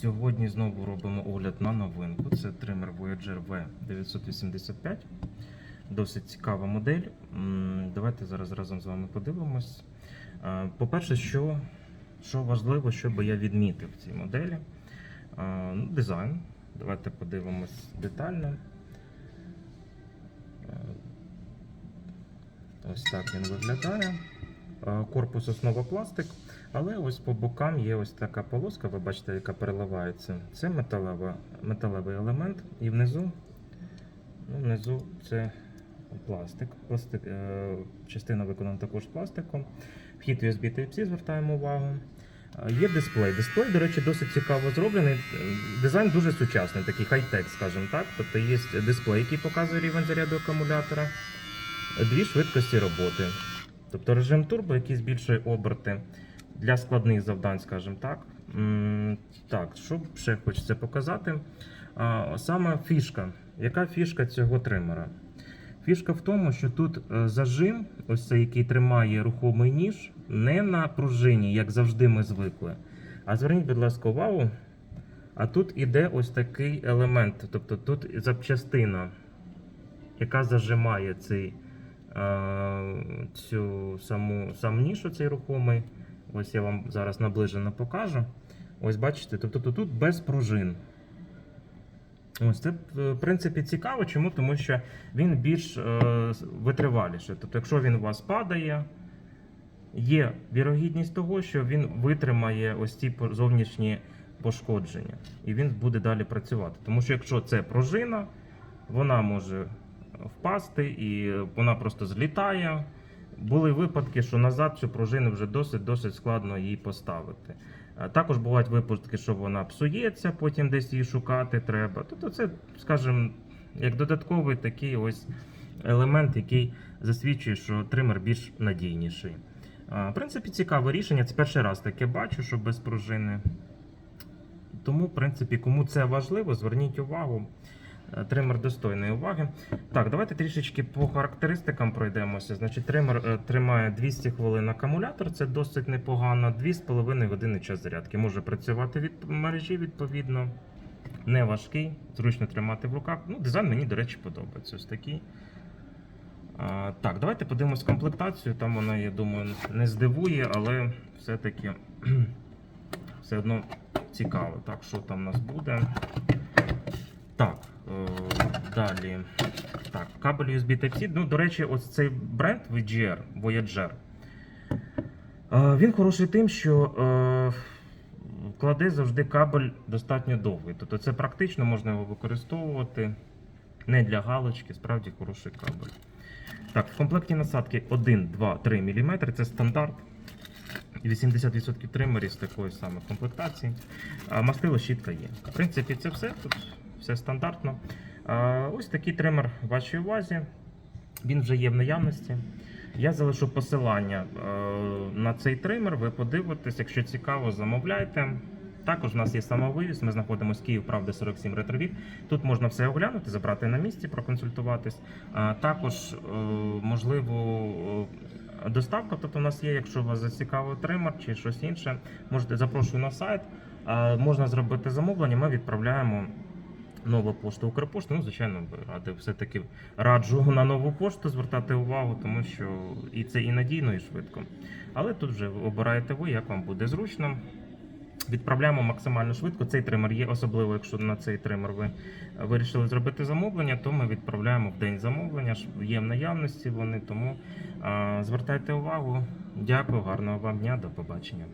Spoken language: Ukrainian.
Сьогодні знову робимо огляд на новинку. Це тример Voyager V985. Досить цікава модель. Давайте зараз разом з вами подивимось. Е, По-перше, що, що важливо, що би я відмітив в цій моделі. Е, Ну, дизайн. Давайте подивимось детально. Е, Ось так він виглядає. Е, Корпус основа пластик, але ось по бокам є ось така полоска, ви бачите, яка переливається. Це металева, металевий елемент. І внизу, ну, внизу це пластик. пластик е, частина виконана також з пластиком. Вхід USB Type-C, звертаємо увагу. Е, Є дисплей. Дисплей, до речі, досить цікаво зроблений. Дизайн дуже сучасний, такий хай-тек, скажімо так. Тобто є дисплей, який показує рівень заряду акумулятора, дві швидкості роботи. Тобто режим турбо, який збільшує оберти для складних завдань, скажімо так. Так, що ще хочеться показати? Саме фішка. Яка фішка цього тримера? Фішка в тому, що тут е, зажим, ось цей, який тримає рухомий ніж, не на пружині, як завжди ми звикли. А зверніть, будь ласка, увагу. А тут іде ось такий елемент. Тобто тут запчастина, яка зажимає цей, цю саму, сам ніж, оцей рухомий. Ось я вам зараз наближено покажу. Ось бачите, тобто тут без пружин. Ось це в принципі цікаво. Чому? Тому що він більш е, витриваліший. Тобто, якщо він у вас падає, є вірогідність того, що він витримає ось ці зовнішні пошкодження, і він буде далі працювати. Тому що якщо це пружина, вона може впасти і вона просто злітає. Були випадки, що назад цю пружину вже досить досить складно її поставити. Також бувають випадки, що вона псується, потім десь її шукати треба. Тобто це, скажімо, як додатковий такий ось елемент, який засвідчує, що тример більш надійніший. В принципі, цікаве рішення. Це перший раз таке бачу, що без пружини. Тому, в принципі, кому це важливо, зверніть увагу. Тример достойної уваги. Так, давайте трішечки по характеристикам пройдемося. Значить, тример е, тримає 200 хвилин акумулятор, це досить непогано. 2,5 години час зарядки. Може працювати від мережі, відповідно. Не важкий, зручно тримати в руках. Ну, дизайн мені, до речі, подобається. Ось такий. А, так, давайте подивимось комплектацію. Там вона, я думаю, не здивує, але все-таки все одно цікаво. Так, що там у нас буде? Так, далі. Так, кабель USB Type-C. Ну, до речі, ось цей бренд VGR, Voyager. е, Він хороший тим, що е, кладе завжди кабель достатньо довгий. Тобто це практично можна його використовувати не для галочки, справді хороший кабель. Так, в комплекті насадки 1, 2, 3 мм. Це стандарт. 80% тримерів з такої самої комплектації. А мастило щітка є. В принципі, це все. Тут все стандартно. Ось такий тример в вашій увазі. Він вже є в наявності. Я залишу посилання е, на цей тример. Ви подивитесь, якщо цікаво, замовляйте. Також у нас є самовивіз. Ми знаходимося Київ, правда, 47 ретровік. Тут можна все оглянути, забрати на місці, проконсультуватись. Також е, можливо е, доставка. Тобто, у нас є, якщо вас зацікавив тример чи щось інше, можете запрошую на сайт. Можна зробити замовлення. Ми відправляємо нова пошта Укрпошта. Ну, звичайно, ради все-таки раджу на нову пошту звертати увагу, тому що і це і надійно, і швидко. Але тут вже обираєте ви, як вам буде зручно. Відправляємо максимально швидко. Цей тример є, особливо якщо на цей тример ви вирішили зробити замовлення, то ми відправляємо в день замовлення. Є в наявності вони, тому а, звертайте увагу. Дякую, гарного вам дня, до побачення.